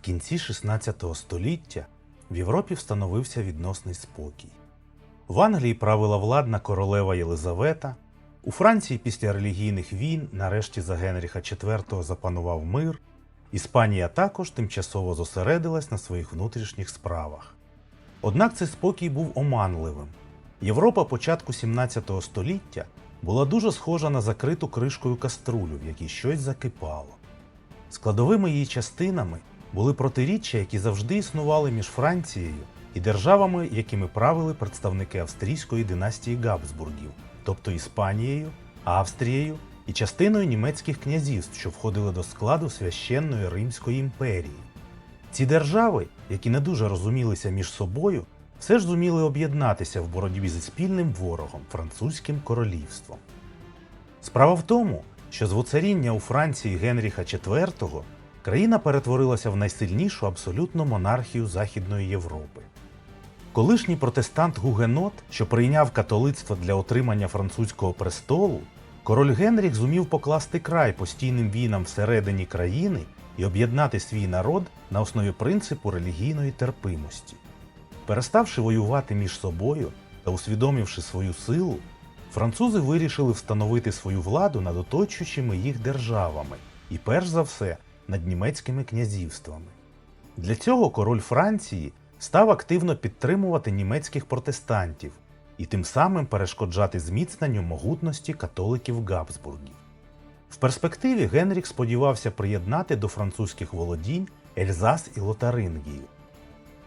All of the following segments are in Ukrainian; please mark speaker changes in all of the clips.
Speaker 1: В кінці 16 століття в Європі встановився відносний спокій. В Англії правила владна королева Єлизавета, у Франції після релігійних війн нарешті за Генріха IV запанував мир, Іспанія також тимчасово зосередилась на своїх внутрішніх справах. Однак цей спокій був оманливим. Європа початку 17 століття була дуже схожа на закриту кришкою каструлю, в якій щось закипало. Складовими її частинами були протиріччя, які завжди існували між Францією і державами, якими правили представники австрійської династії Габсбургів, тобто Іспанією, Австрією і частиною німецьких князівств, що входили до складу священної Римської імперії. Ці держави, які не дуже розумілися між собою, все ж зуміли об'єднатися в боротьбі зі спільним ворогом французьким королівством. Справа в тому, що з воцаріння у Франції Генріха IV країна перетворилася в найсильнішу абсолютну монархію Західної Європи. Колишній протестант Гугенот, що прийняв католицтво для отримання французького престолу, король Генріх зумів покласти край постійним війнам всередині країни і об'єднати свій народ на основі принципу релігійної терпимості. Переставши воювати між собою та усвідомивши свою силу, французи вирішили встановити свою владу над оточуючими їх державами і, перш за все, над німецькими князівствами. Для цього король Франції став активно підтримувати німецьких протестантів і тим самим перешкоджати зміцненню могутності католиків Габсбургів. В перспективі Генріх сподівався приєднати до французьких володінь Ельзас і Лотарингію.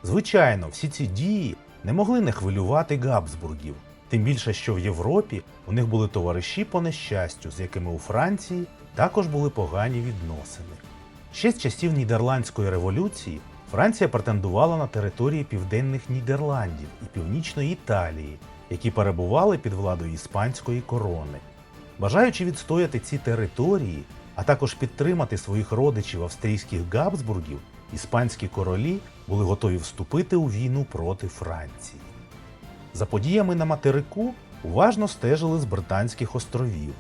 Speaker 1: Звичайно, всі ці дії не могли не хвилювати Габсбургів, тим більше, що в Європі у них були товариші по нещастю, з якими у Франції також були погані відносини. Ще з часів Нідерландської революції Франція претендувала на території південних Нідерландів і Північної Італії, які перебували під владою іспанської корони. Бажаючи відстояти ці території, а також підтримати своїх родичів австрійських Габсбургів, іспанські королі були готові вступити у війну проти Франції. За подіями на материку уважно стежили з Британських островів.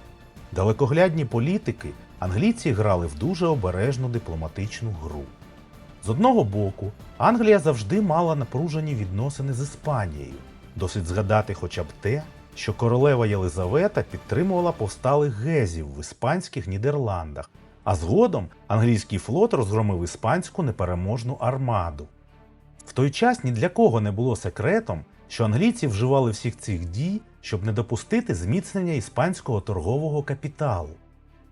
Speaker 1: Далекоглядні політики англійці грали в дуже обережну дипломатичну гру. З одного боку, Англія завжди мала напружені відносини з Іспанією. Досить згадати хоча б те, що королева Єлизавета підтримувала повсталих гезів в іспанських Нідерландах, а згодом англійський флот розгромив іспанську непереможну армаду. В той час ні для кого не було секретом, що англійці вживали всіх цих дій, щоб не допустити зміцнення іспанського торгового капіталу.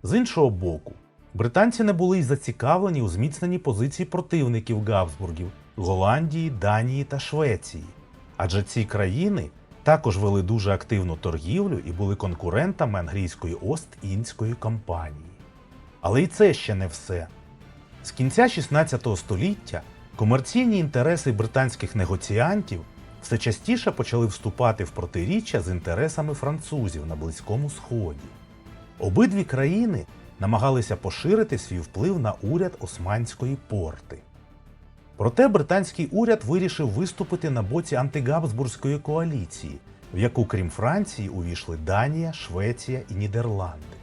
Speaker 1: З іншого боку, британці не були й зацікавлені у зміцненні позицій противників Габсбургів Голландії, Данії та Швеції, адже ці країни також вели дуже активну торгівлю і були конкурентами англійської Ост-Індської компанії. Але і це ще не все. З кінця 16 століття комерційні інтереси британських негоціантів все частіше почали вступати в протиріччя з інтересами французів на Близькому Сході. Обидві країни намагалися поширити свій вплив на уряд Османської порти. Проте британський уряд вирішив виступити на боці антигабсбурзької коаліції, в яку крім Франції увійшли Данія, Швеція і Нідерланди.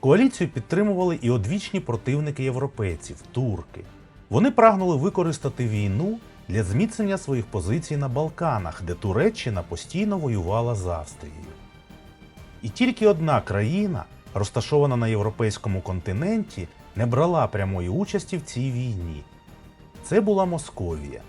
Speaker 1: Коаліцію підтримували і одвічні противники європейців турки. Вони прагнули використати війну для зміцнення своїх позицій на Балканах, де Туреччина постійно воювала з Австрією. І тільки одна країна, розташована на європейському континенті, не брала прямої участі в цій війні. Це була Московія.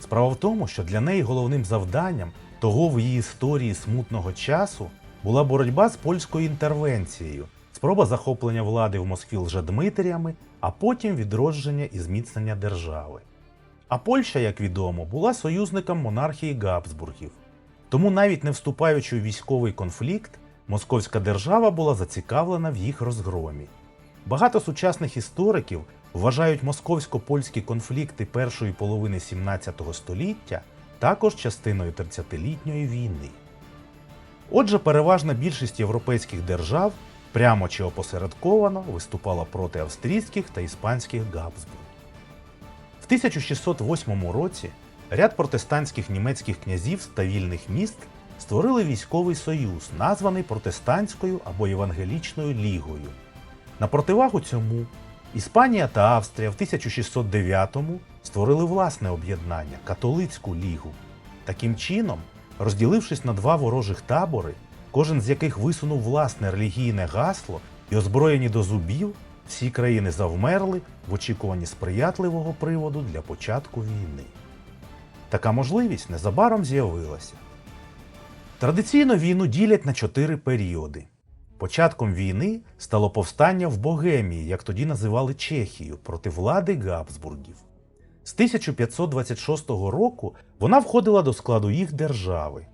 Speaker 1: Справа в тому, що для неї головним завданням того в її історії смутного часу була боротьба з польською інтервенцією, спроба захоплення влади в Москві лжедмитріями, а потім відродження і зміцнення держави. А Польща, як відомо, була союзником монархії Габсбургів. Тому навіть не вступаючи у військовий конфлікт, московська держава була зацікавлена в їх розгромі. Багато сучасних істориків вважають московсько-польські конфлікти першої половини 17 століття також частиною 30-літньої війни. Отже, переважна більшість європейських держав прямо чи опосередковано виступала проти австрійських та іспанських Габсбург. В 1608 році ряд протестантських німецьких князівств та вільних міст створили військовий союз, названий Протестантською або Євангелічною лігою. На противагу цьому Іспанія та Австрія в 1609-му створили власне об'єднання католицьку лігу. Таким чином, розділившись на два ворожих табори, кожен з яких висунув власне релігійне гасло і озброєні до зубів, всі країни завмерли в очікуванні сприятливого приводу для початку війни. Така можливість незабаром з'явилася. Традиційно війну ділять на чотири періоди. Початком війни стало повстання в Богемії, як тоді називали Чехію, проти влади Габсбургів. З 1526 року вона входила до складу їх держави.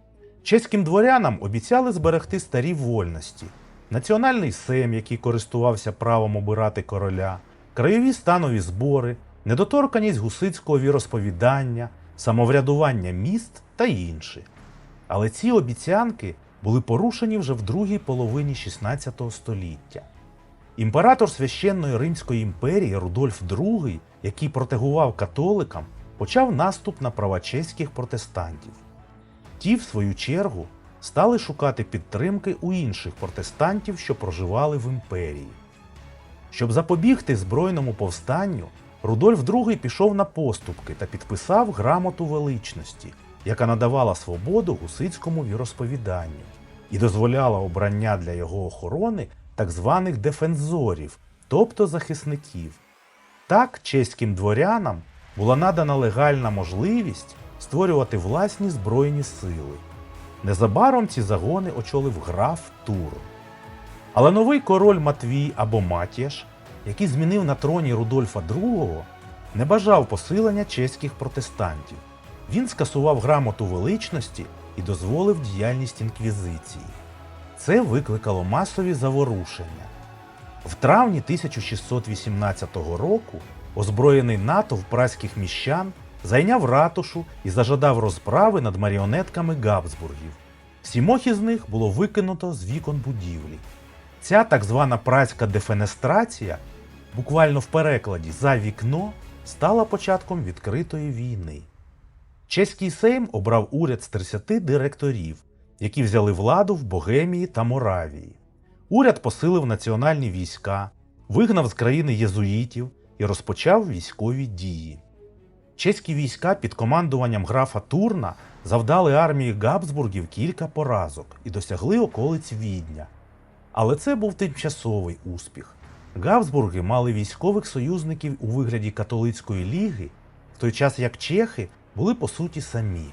Speaker 1: Чеським дворянам обіцяли зберегти старі вольності, національний сейм, який користувався правом обирати короля, краєві станові збори, недоторканість гусицького віросповідання, самоврядування міст та інше. Але ці обіцянки були порушені вже в другій половині XVI століття. Імператор священної Римської імперії Рудольф II, який протегував католикам, почав наступ на права чеських протестантів. Ті, в свою чергу, стали шукати підтримки у інших протестантів, що проживали в імперії. Щоб запобігти збройному повстанню, Рудольф II пішов на поступки та підписав грамоту величності, яка надавала свободу гусицькому віросповіданню і дозволяла обрання для його охорони так званих дефензорів, тобто захисників. Так чеським дворянам була надана легальна можливість створювати власні збройні сили. Незабаром ці загони очолив граф Тур. Але новий король Матвій або Матіаш, який змінив на троні Рудольфа II, не бажав посилення чеських протестантів. Він скасував грамоту величності і дозволив діяльність інквізиції. Це викликало масові заворушення. В травні 1618 року озброєний натовп праських міщан зайняв ратушу і зажадав розправи над маріонетками Габсбургів. Сімох із них було викинуто з вікон будівлі. Ця так звана праська дефенестрація, буквально в перекладі за вікно, стала початком відкритої війни. Чеський Сейм обрав уряд з 30 директорів, які взяли владу в Богемії та Моравії. Уряд посилив національні війська, вигнав з країни єзуїтів і розпочав військові дії. Чеські війська під командуванням графа Турна завдали армії Габсбургів кілька поразок і досягли околиць Відня. Але це був тимчасовий успіх. Габсбурги мали військових союзників у вигляді католицької ліги, в той час як чехи були по суті самі.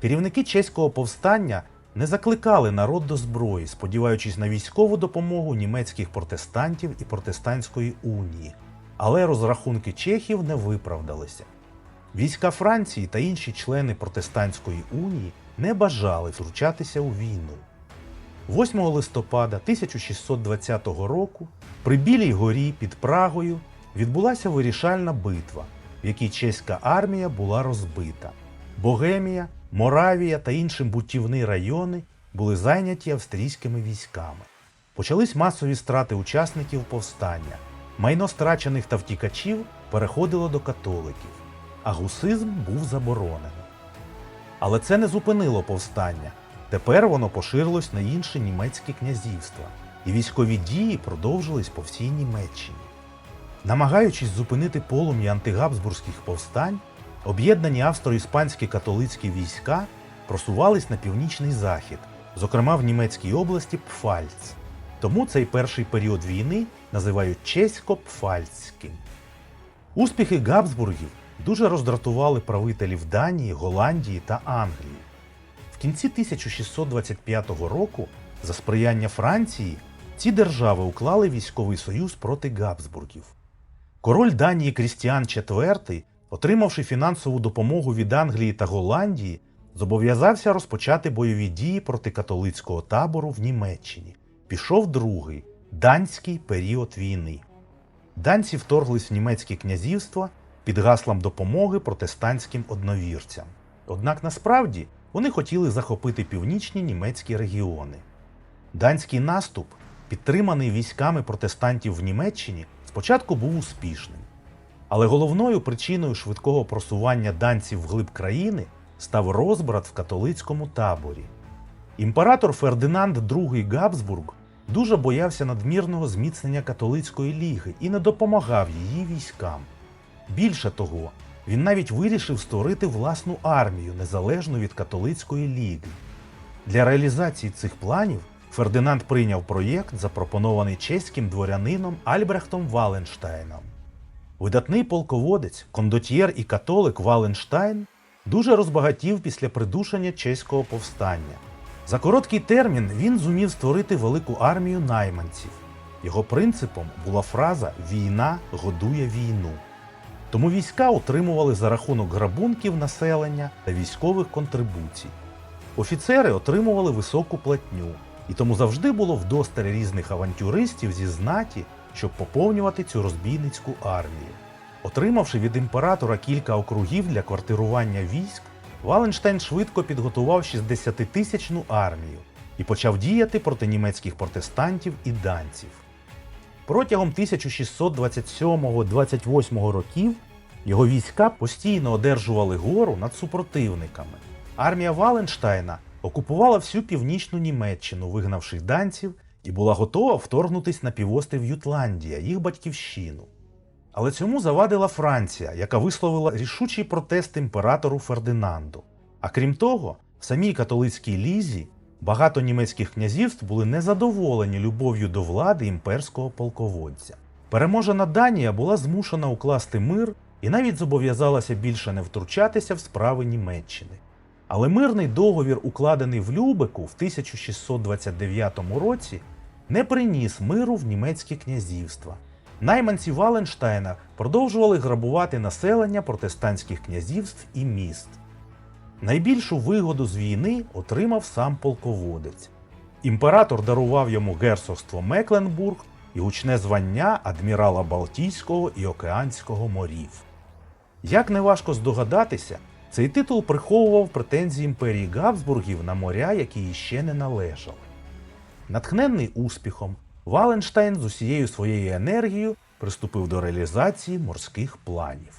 Speaker 1: Керівники чеського повстання не закликали народ до зброї, сподіваючись на військову допомогу німецьких протестантів і протестантської унії, але розрахунки чехів не виправдалися. Війська Франції та інші члени протестантської унії не бажали втручатися у війну. 8 листопада 1620 року при Білій горі під Прагою відбулася вирішальна битва, в якій чеська армія була розбита. Богемія, Моравія та інші бутівні райони були зайняті австрійськими військами. Почались масові страти учасників повстання. Майно страчених та втікачів переходило до католиків, а гусизм був заборонений. Але це не зупинило повстання. Тепер воно поширилось на інші німецькі князівства, і військові дії продовжились по всій Німеччині. Намагаючись зупинити полум'я антигабсбурзьких повстань, об'єднані австро-іспанські католицькі війська просувались на північний захід, зокрема в німецькій області Пфальц. Тому цей перший період війни називають чесько-пфальцьким. Успіхи Габсбургів дуже роздратували правителів Данії, Голландії та Англії. В кінці 1625 року, за сприяння Франції, ці держави уклали військовий союз проти Габсбургів. Король Данії Крістіан IV, отримавши фінансову допомогу від Англії та Голландії, зобов'язався розпочати бойові дії проти католицького табору в Німеччині. Пішов другий данський період війни. Данці вторглись в німецьке князівство під гаслом допомоги протестантським одновірцям. Однак насправді вони хотіли захопити північні німецькі регіони. Данський наступ, підтриманий військами протестантів в Німеччині, спочатку був успішним. Але головною причиною швидкого просування данців вглиб країни став розбрат в католицькому таборі. Імператор Фердинанд II Габсбург дуже боявся надмірного зміцнення католицької ліги і не допомагав її військам. Більше того, він навіть вирішив створити власну армію незалежну від католицької ліги. Для реалізації цих планів Фердинанд прийняв проєкт, запропонований чеським дворянином Альбрехтом Валенштайном. Видатний полководець, кондотьєр і католик Валенштайн дуже розбагатів після придушення чеського повстання. За короткий термін він зумів створити велику армію найманців. Його принципом була фраза Війна годує війну. Тому війська отримували за рахунок грабунків населення та військових контрибуцій. Офіцери отримували високу платню, і тому завжди було вдосталь різних авантюристів зі знаті, щоб поповнювати цю розбійницьку армію. Отримавши від імператора кілька округів для квартирування військ, Валенштайн швидко підготував 60-тисячну армію і почав діяти проти німецьких протестантів і данців. Протягом 1627-28 років його війська постійно одержували гору над супротивниками. Армія Валенштайна окупувала всю північну Німеччину, вигнавши данців, і була готова вторгнутись на півострів Ютландія, їх батьківщину. Але цьому завадила Франція, яка висловила рішучий протест імператору Фердинанду. А крім того, в самій католицькій лізі багато німецьких князівств були незадоволені любов'ю до влади імперського полководця. Переможена Данія була змушена укласти мир і навіть зобов'язалася більше не втручатися в справи Німеччини. Але мирний договір, укладений в Любеку в 1629 році, не приніс миру в німецькі князівства. Найманці Валенштайна продовжували грабувати населення протестантських князівств і міст. Найбільшу вигоду з війни отримав сам полководець. Імператор дарував йому герцогство Мекленбург і гучне звання адмірала Балтійського і Океанського морів. Як неважко здогадатися, цей титул приховував претензії імперії Габсбургів на моря, які їй не належали. Натхненний успіхом, Валенштайн з усією своєю енергією приступив до реалізації морських планів.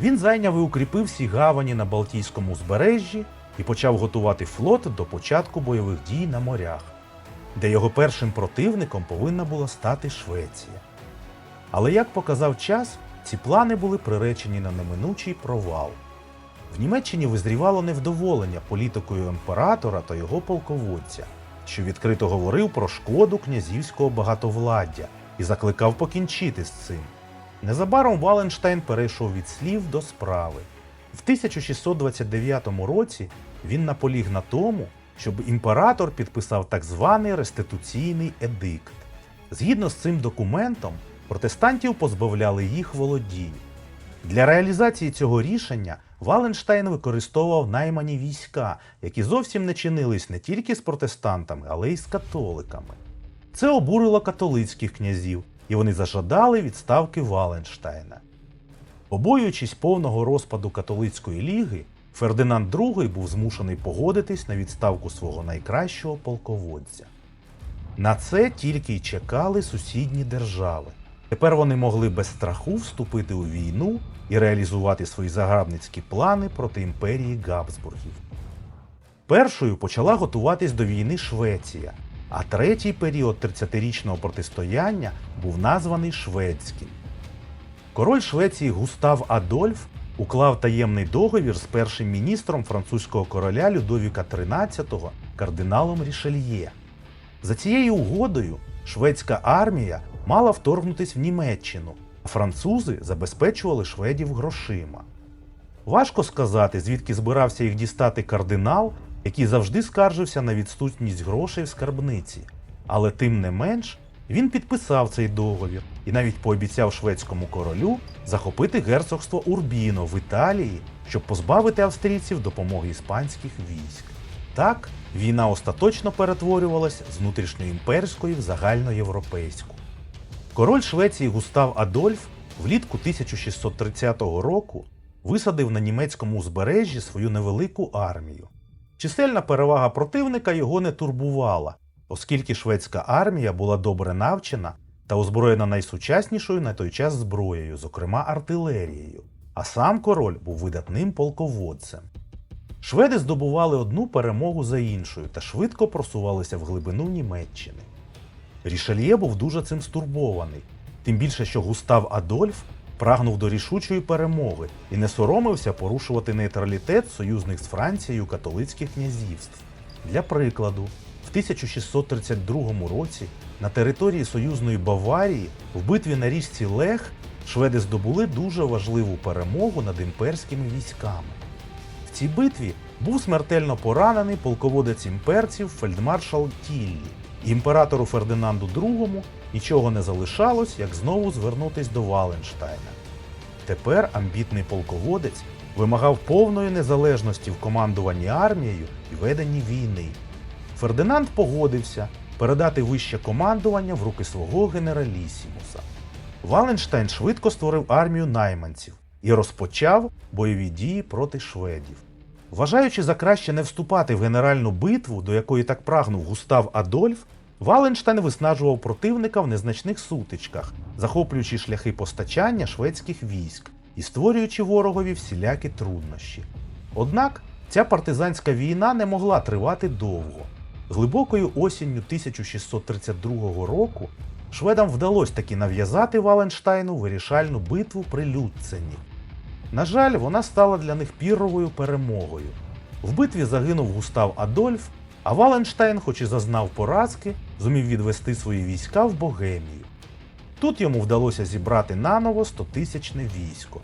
Speaker 1: Він зайняв і укріпив всі гавані на Балтійському узбережжі і почав готувати флот до початку бойових дій на морях, де його першим противником повинна була стати Швеція. Але як показав час, ці плани були приречені на неминучий провал. В Німеччині визрівало невдоволення політикою імператора та його полководця, що відкрито говорив про шкоду князівського багатовладдя і закликав покінчити з цим. Незабаром Валенштайн перейшов від слів до справи. В 1629 році він наполіг на тому, щоб імператор підписав так званий реституційний едикт. Згідно з цим документом, протестантів позбавляли їх володінь. Для реалізації цього рішення Валенштайн використовував наймані війська, які зовсім не чинились не тільки з протестантами, але й з католиками. Це обурило католицьких князів, і вони зажадали відставки Валенштайна. Побоюючись повного розпаду католицької ліги, Фердинанд II був змушений погодитись на відставку свого найкращого полководця. На це тільки й чекали сусідні держави. Тепер вони могли без страху вступити у війну і реалізувати свої загарбницькі плани проти імперії Габсбургів. Першою почала готуватись до війни Швеція, а третій період 30-річного протистояння був названий Шведським. Король Швеції Густав Адольф уклав таємний договір з першим міністром французького короля Людовіка XIII кардиналом Рішельє. За цією угодою шведська армія мала вторгнутись в Німеччину, а французи забезпечували шведів грошима. Важко сказати, звідки збирався їх дістати кардинал, який завжди скаржився на відсутність грошей в скарбниці. Але тим не менш він підписав цей договір і навіть пообіцяв шведському королю захопити герцогство Урбіно в Італії, щоб позбавити австрійців допомоги іспанських військ. Так, війна остаточно перетворювалась з внутрішньоімперської в загальноєвропейську. Король Швеції Густав Адольф влітку 1630 року висадив на німецькому узбережжі свою невелику армію. Чисельна перевага противника його не турбувала, оскільки шведська армія була добре навчена та озброєна найсучаснішою на той час зброєю, зокрема артилерією, а сам король був видатним полководцем. Шведи здобували одну перемогу за іншою та швидко просувалися в глибину Німеччини. Рішельє був дуже цим стурбований, тим більше, що Густав Адольф прагнув до рішучої перемоги і не соромився порушувати нейтралітет союзних з Францією католицьких князівств. Для прикладу, в 1632 році на території союзної Баварії в битві на річці Лех шведи здобули дуже важливу перемогу над імперськими військами. В цій битві був смертельно поранений полководець імперців фельдмаршал Тіллі. Імператору Фердинанду II нічого не залишалось, як знову звернутись до Валенштайна. Тепер амбітний полководець вимагав повної незалежності в командуванні армією і веденні війни. Фердинанд погодився передати вище командування в руки свого генералісімуса. Валенштайн швидко створив армію найманців і розпочав бойові дії проти шведів. Вважаючи за краще не вступати в генеральну битву, до якої так прагнув Густав Адольф, Валенштайн виснажував противника в незначних сутичках, захоплюючи шляхи постачання шведських військ і створюючи ворогові всілякі труднощі. Однак ця партизанська війна не могла тривати довго. Глибокою осінню 1632 року шведам вдалося таки нав'язати Валенштайну вирішальну битву при Люцені. На жаль, вона стала для них пірровою перемогою. В битві загинув Густав Адольф, а Валенштайн, хоч і зазнав поразки, зумів відвести свої війська в Богемію. Тут йому вдалося зібрати наново 100-тисячне військо.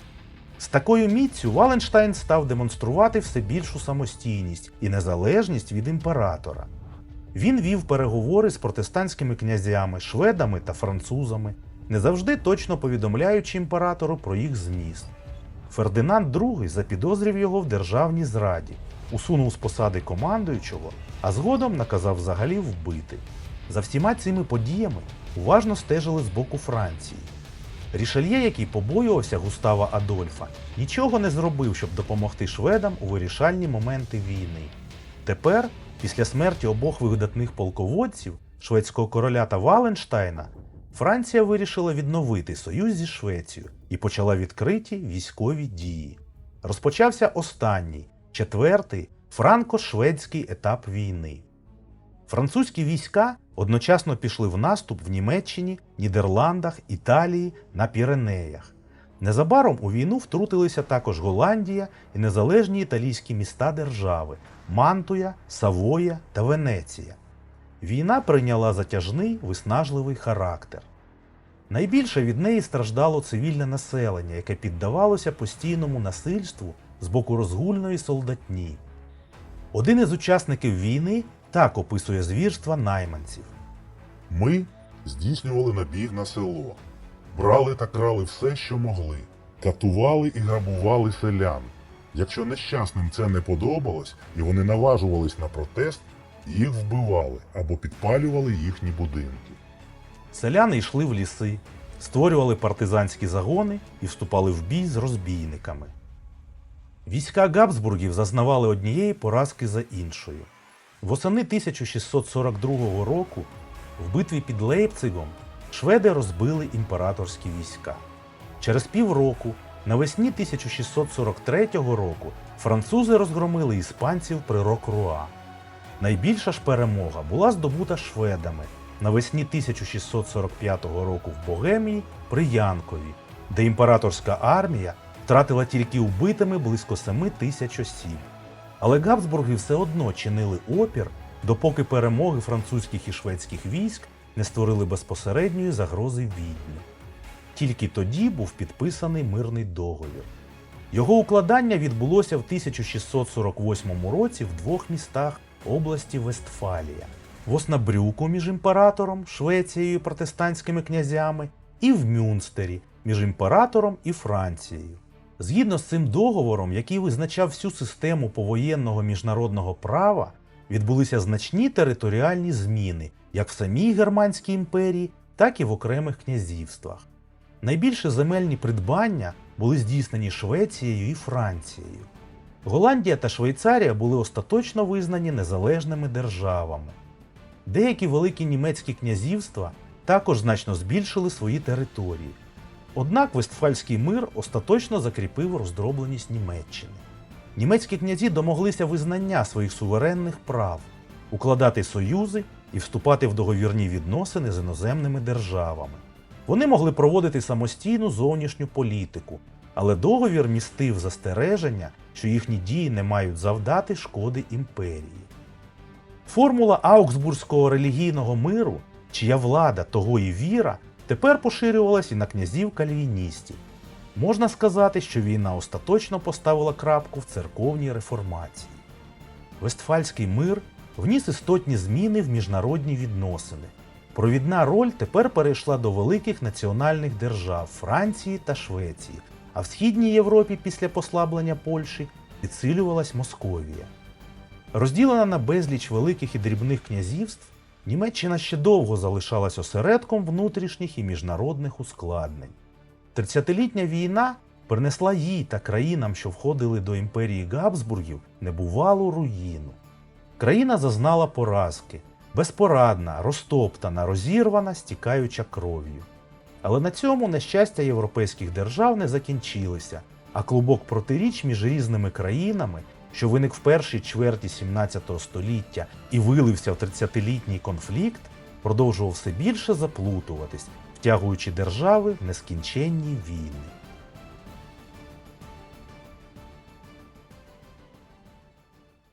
Speaker 1: З такою міцю Валенштайн став демонструвати все більшу самостійність і незалежність від імператора. Він вів переговори з протестантськими князями, шведами та французами, не завжди точно повідомляючи імператору про їх зміст. Фердинанд II запідозрив його в державній зраді, усунув з посади командуючого, а згодом наказав взагалі вбити. За всіма цими подіями уважно стежили з боку Франції. Рішельє, який побоювався Густава Адольфа, нічого не зробив, щоб допомогти шведам у вирішальні моменти війни. Тепер, після смерті обох видатних полководців, шведського короля та Валенштайна, Франція вирішила відновити союз зі Швецією і почала відкриті військові дії. Розпочався останній, четвертий франко-шведський етап війни. Французькі війська одночасно пішли в наступ в Німеччині, Нідерландах, Італії на Піренеях. Незабаром у війну втрутилися також Голландія і незалежні італійські міста держави Мантуя, Савоя та Венеція. Війна прийняла затяжний виснажливий характер. Найбільше від неї страждало цивільне населення, яке піддавалося постійному насильству з боку розгульної солдатні. Один із учасників війни так описує звірства найманців.
Speaker 2: Ми здійснювали набіг на село, брали та крали все, що могли, катували і грабували селян. Якщо нещасним це не подобалось і вони наважувались на протест, їх вбивали або підпалювали їхні будинки.
Speaker 1: Селяни йшли в ліси, створювали партизанські загони і вступали в бій з розбійниками. Війська Габсбургів зазнавали однієї поразки за іншою. Восени 1642 року в битві під Лейпцигом шведи розбили імператорські війська. Через півроку, навесні 1643 року, французи розгромили іспанців при Рокруа. Найбільша ж перемога була здобута шведами навесні 1645 року в Богемії при Янкові, де імператорська армія втратила тільки убитими близько 7 тисяч осіб. Але Габсбурги все одно чинили опір, допоки перемоги французьких і шведських військ не створили безпосередньої загрози відні. Тільки тоді був підписаний мирний договір. Його укладання відбулося в 1648 році в двох містах області Вестфалія в Оснабрюку між імператором, Швецією і протестантськими князями, і в Мюнстері між імператором і Францією. Згідно з цим договором, який визначав всю систему повоєнного міжнародного права, відбулися значні територіальні зміни як в самій Германській імперії, так і в окремих князівствах. Найбільше земельні придбання були здійснені Швецією і Францією. Голландія та Швейцарія були остаточно визнані незалежними державами. Деякі великі німецькі князівства також значно збільшили свої території. Однак Вестфальський мир остаточно закріпив роздробленість Німеччини. Німецькі князі домоглися визнання своїх суверенних прав, укладати союзи і вступати в договірні відносини з іноземними державами. Вони могли проводити самостійну зовнішню політику, але договір містив застереження, що їхні дії не мають завдати шкоди імперії. Формула Аугсбурзького релігійного миру, чия влада того і віра, тепер поширювалась і на князів кальвіністів. Можна сказати, що війна остаточно поставила крапку в церковній реформації. Вестфальський мир вніс істотні зміни в міжнародні відносини. Провідна роль тепер перейшла до великих національних держав Франції та Швеції, а в Східній Європі після послаблення Польщі підсилювалась Московія. Розділена на безліч великих і дрібних князівств, Німеччина ще довго залишалась осередком внутрішніх і міжнародних ускладнень. Тридцятилітня війна принесла їй та країнам, що входили до імперії Габсбургів, небувалу руїну. Країна зазнала поразки, безпорадна, розтоптана, розірвана, стікаюча кров'ю. Але на цьому нещастя європейських держав не закінчилися, а клубок протиріч між різними країнами, що виник в першій чверті 17 століття і вилився в 30-літній конфлікт, продовжував все більше заплутуватись, втягуючи держави в нескінченні війни.